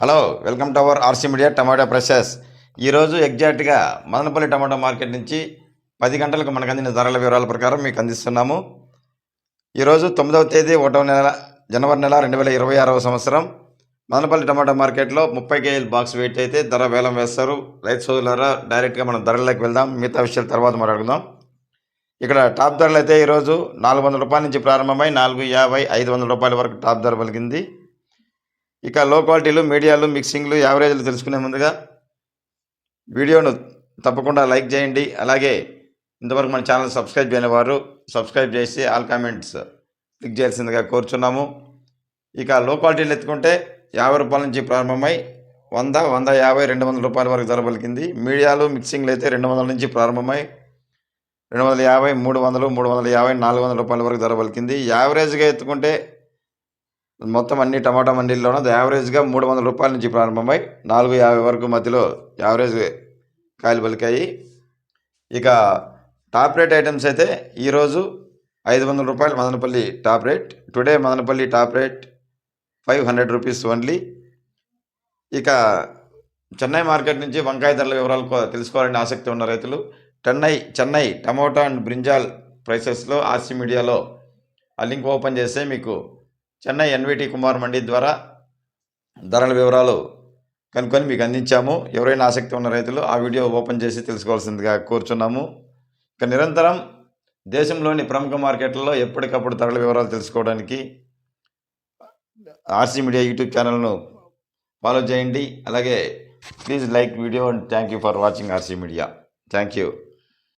Hello welcome to our RC media tomato prices ఈరోజు ఎగ్జాక్ట్గా మదనపల్లి టమాటా market నుంచి పది గంటలకు మనకు అందిన ధరల వివరాల ప్రకారం మీకు అందిస్తున్నాము. ఈరోజు తొమ్మిదవ తేదీ ఒకటవ నెల జనవరి నెల రెండు వేల ఇరవై ఆరవ సంవత్సరం. మదనపల్లి టమాటా మార్కెట్లో ముప్పై కేజీల బాక్స్ వెయిట్ అయితే ధర వేలం వేస్తారు. రైతు సోదరులారా డైరెక్ట్గా మనం ధరలకు వెళ్దాం. మిగతా విషయాలు తర్వాత మాట్లాడుకుందాం. ఇక్కడ టాప్ ధరలు అయితే ఈరోజు నాలుగు వందల రూపాయల నుంచి ప్రారంభమై నాలుగు యాభై ఐదు వందల రూపాయల వరకు టాప్ ధర పలికింది. ఇక లో క్వాలిటీలు మీడియాలు మిక్సింగ్లు యావరేజ్లు తెలుసుకునే ముందుగా వీడియోను తప్పకుండా లైక్ చేయండి. అలాగే ఇంతవరకు మన ఛానల్ సబ్స్క్రైబ్ చేయని వారు సబ్స్క్రైబ్ చేసి ఆల్ కామెంట్స్ క్లిక్ చేయాల్సిందిగా కోరుచున్నాము. ఇక లో క్వాలిటీలు ఎత్తుకుంటే యాభై రూపాయల నుంచి ప్రారంభమై వంద వంద యాభై రెండు వందల రూపాయల వరకు ధర పలికింది. మీడియాలు మిక్సింగ్లు అయితే రెండు వందల నుంచి ప్రారంభమై రెండు వందల యాభై మూడు వందలు మూడు వందల యాభై నాలుగు వందల రూపాయల వరకు ధర పలికింది. యావరేజ్గా ఎత్తుకుంటే మొత్తం అన్ని టమాటా మండీల్లోనూ యావరేజ్గా మూడు వందల రూపాయల నుంచి ప్రారంభమై నాలుగు యాభై వరకు మధ్యలో యావరేజ్ కాయలు పలికాయి. ఇక టాప్ రేట్ ఐటమ్స్ అయితే ఈరోజు ఐదు వందల రూపాయలు Madanapalle top rate today Madanapalle top rate five hundred rupees only ఇక చెన్నై మార్కెట్ నుంచి వంకాయ ధరల వివరాలు తెలుసుకోవాలని ఆసక్తి ఉన్న రైతులు Chennai Chennai tomato and brinjal ప్రైసెస్లో RC మీడియాలో ఆ లింక్ ఓపెన్ చేస్తే మీకు చెన్నై ఎన్విటి కుమార్ మండి ద్వారా ధరల వివరాలు కనుక్కొని మీకు అందించాము. ఎవరైనా ఆసక్తి ఉన్న రైతులు ఆ వీడియో ఓపెన్ చేసి తెలుసుకోవాల్సిందిగా కోరుచున్నాము. ఇక నిరంతరం దేశంలోని ప్రముఖ మార్కెట్లలో ఎప్పటికప్పుడు ధరల వివరాలు తెలుసుకోవడానికి ఆర్సీ మీడియా యూట్యూబ్ ఛానల్ను ఫాలో చేయండి. అలాగే please like video and thank you for watching RC media. Thank you.